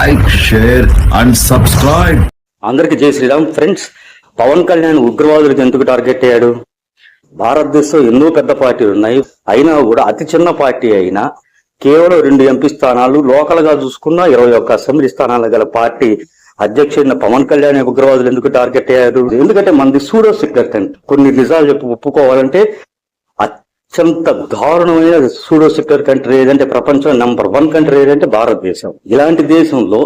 Like share and subscribe. అందరికి జై Sriram. Friends Pawan Kalyan ఉగ్రవాదులకు ఎందుకు టార్గెట్ అయ్యాడు. భారతదేశంలో ఎన్నో పెద్ద పార్టీలు ఉన్నాయి. అయినా కూడా అతి చిన్న పార్టీ అయినా కేవలం రెండు ఎంపీ స్థానాలు లోకల్గా చూసుకున్న ఇరవై ఒక్క అసెంబ్లీ స్థానాలు గల పార్టీ అధ్యక్షుడిన పవన్ కళ్యాణ్ ఉగ్రవాదులు ఎందుకు టార్గెట్ అయ్యారు? ఎందుకంటే మనది సూడో సెక్రటరీ కొన్ని నిజాలు చెప్పి ఒప్పుకోవాలంటే అత్యంత దారుణమైన సూడో సెక్టర్ కంట్రీ ఏదంటే ప్రపంచం నంబర్ వన్ కంట్రీ ఏదంటే భారతదేశం. ఇలాంటి దేశంలో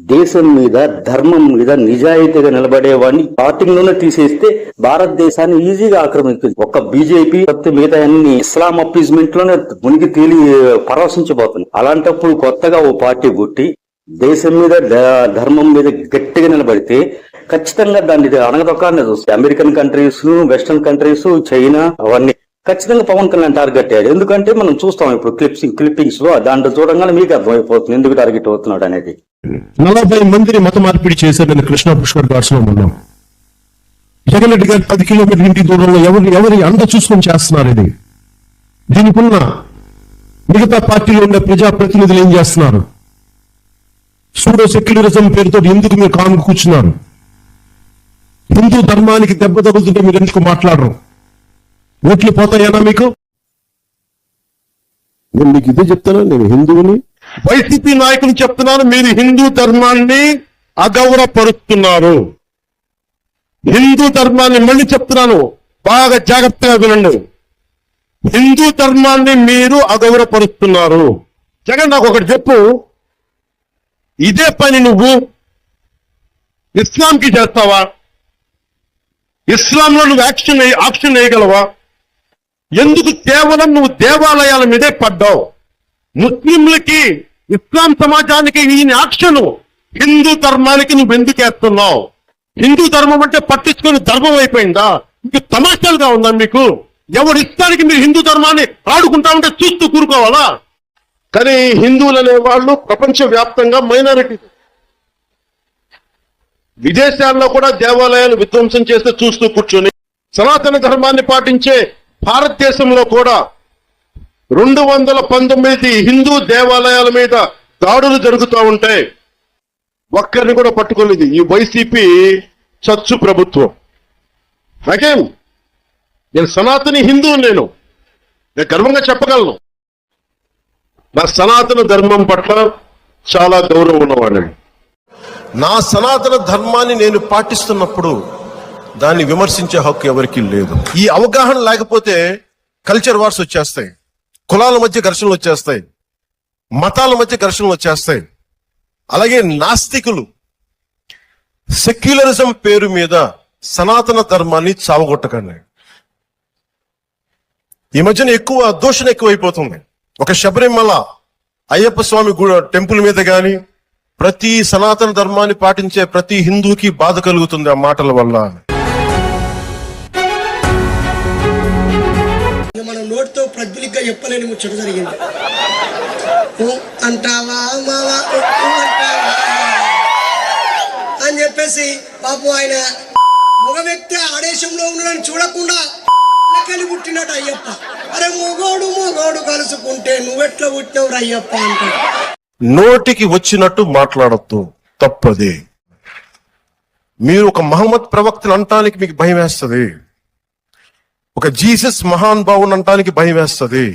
దేశం మీద ధర్మం మీద నిజాయితీగా నిలబడేవాడిని స్టార్టింగ్లోనే తీసేస్తే భారతదేశాన్ని ఈజీగా ఆక్రమిస్తుంది ఒక్క బీజేపీ మిగతా అన్ని ఇస్లాం అప్పీజ్మెంట్లోనే మునిగి తేలి పరవశించబోతుంది. అలాంటప్పుడు కొత్తగా ఓ పార్టీ పుట్టి దేశం మీద ధర్మం మీద గట్టిగా నిలబడితే ఖచ్చితంగా దాన్ని అనగదొక్కనే చూస్తే American countries western countries China అవన్నీ ఖచ్చితంగా పవన్ కళ్యాణ్ టార్గెట్ అయ్యాడు ఎందుకంటే మనం చూస్తాం ఇప్పుడు క్లిప్స్ క్లిప్పింగ్స్లో దాంట్లో చూడంగానే మీకు అర్థమైపోతుంది ఎందుకు టార్గెట్ అవుతున్నాడు అనేది. నలభై మందిని మత మార్పిడి చేశారని కృష్ణ పుష్కర్ ఘాట్స్లో ఉన్నాం. జగన్ రెడ్డి గారు పది కిలోమీటర్ ఇంటి దూరంలో ఎవరి ఎవరి అంద చూసుకొని చేస్తున్నారు ఇది? దీనికున్న మిగతా పార్టీలో ఉన్న ప్రజాప్రతినిధులు ఏం చేస్తున్నారు? సూడో సెక్యులరిజం పేరుతో ఎందుకు మీరు కాము కూర్చున్నారు? హిందూ ధర్మానికి దెబ్బ తగులుతుంటే మీరు ఎందుకు మాట్లాడరు? ఓట్లు పోతాయనా మీకు? నేను మీకు ఇదే చెప్తాను నేను హిందువుని. వైసీపీ నాయకులు చెప్తున్నాను మీరు హిందూ ధర్మాన్ని అగౌరవపరుస్తున్నారు. హిందూ ధర్మాన్ని మళ్ళీ చెప్తున్నాను బాగా జాగ్రత్తగా వినండి. హిందూ ధర్మాన్ని మీరు అగౌరవపరుస్తున్నారు. జగన్ నాకు ఒకటి చెప్పు. ఇదే పని నువ్వు ఇస్లాంకి చేస్తావా? ఇస్లాంలో నువ్వు యాక్షన్ యాక్షన్ వేయగలవా? ఎందుకు కేవలం నువ్వు దేవాలయాల మీదే పడ్డావు? ముస్లింలకి ఇస్లాం సమాజానికి ఈయన యాక్షన్ హిందూ ధర్మానికి నువ్వు ఎందుకు వేస్తున్నావు హిందూ ధర్మం అంటే పట్టించుకొని ధర్మం అయిపోయిందా? మీకు తమాషాలుగా ఉందా మీకు? ఎవరి ఇష్టానికి మీరు హిందూ ధర్మాన్ని ఆడుకుంటా ఉంటే చూస్తూ కూరుకోవాలా? కానీ హిందువులు అనే వాళ్ళు ప్రపంచ వ్యాప్తంగా మైనారిటీ. విదేశాల్లో కూడా దేవాలయాలు విధ్వంసం చేస్తే చూస్తూ కూర్చొని సనాతన ధర్మాన్ని పాటించే భారతదేశంలో కూడా రెండు వందల పంతొమ్మిది హిందూ దేవాలయాల మీద దాడులు జరుగుతూ ఉంటాయి. ఒక్కరిని కూడా పట్టుకోలేదు. ఈ వైసీపీ చచ్చు ప్రభుత్వం. అగేం నేను సనాతని హిందువు నేను. నేను గర్వంగా చెప్పగలను. నా సనాతన ధర్మం పట్ల చాలా గౌరవం ఉన్నవాడిని. నా సనాతన ధర్మాన్ని నేను పాటిస్తున్నప్పుడు దాన్ని విమర్శించే హక్కు ఎవరికీ లేదు. ఈ అవగాహన లేకపోతే కల్చర్ వార్స్ వచ్చేస్తాయి. కులాల మధ్య ఘర్షణలు వచ్చేస్తాయి. మతాల మధ్య ఘర్షణలు వచ్చేస్తాయి. అలాగే నాస్తికులు సెక్యులరిజం పేరు మీద సనాతన ధర్మాన్ని చావగొట్టకండి. ఈ మధ్యన ఎక్కువ దూషణ ఎక్కువైపోతుంది. ఒక శబరిమల అయ్యప్ప స్వామి టెంపుల్ మీద కానీ ప్రతి సనాతన ధర్మాన్ని పాటించే ప్రతి హిందూకి బాధ కలుగుతుంది ఆ మాటల వల్ల మనం నోటితో ప్రజ్వలిగ్గా చెప్పలేని ముచ్చట జరిగింది. అంటావా మావా అని చెప్పేసి పాపం ఆయన మగ వ్యక్తి ఆదేశంలో ఉన్నాడని చూడకుండా కలిగి పుట్టినట్టు అయ్యప్ప. అరే మొగోడు మొగోడు కలుసుకుంటే నువ్వెట్లా పుట్టావు అయ్యప్ప? అంటాడు. నోటికి వచ్చినట్టు మాట్లాడద్దు తప్పది. మీరు ఒక మహమ్మద్ ప్రవక్తను అంటానికి మీకు భయం వేస్తుంది ఒక జీసస్ మహాన్ భావుని అంటానికి భయం వేస్తుంది.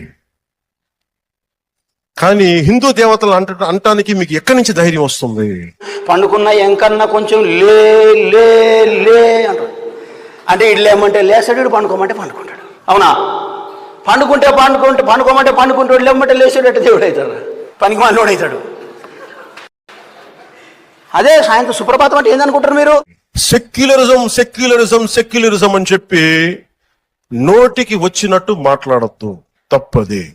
కానీ హిందూ దేవతలు అంట అంటానికి మీకు ఎక్కడి నుంచి ధైర్యం వస్తుంది? పండుకున్న ఎంకన్నా కొంచెం లే లే లే అంటాడు అంటే లేమంటే లేస్తాడు ఇటు పండుకోమంటే పండుకుంటాడు. అవునా? పండుకుంటే పండుకుంటే పండుకోమంటే పండుకుంటాడు లేమంటే లేచాడు దేవుడు అవుతాడు. పనికి మనోడు అవుతాడు. అదే సాయంత్రం సుప్రభాతం అంటే ఏందనుకుంటారు మీరు? సెక్యులరిజం సెక్యులరిజం సెక్యులరిజం అని చెప్పి నోటికి వచ్చినట్టు మాట్లాడద్దు. తప్పది.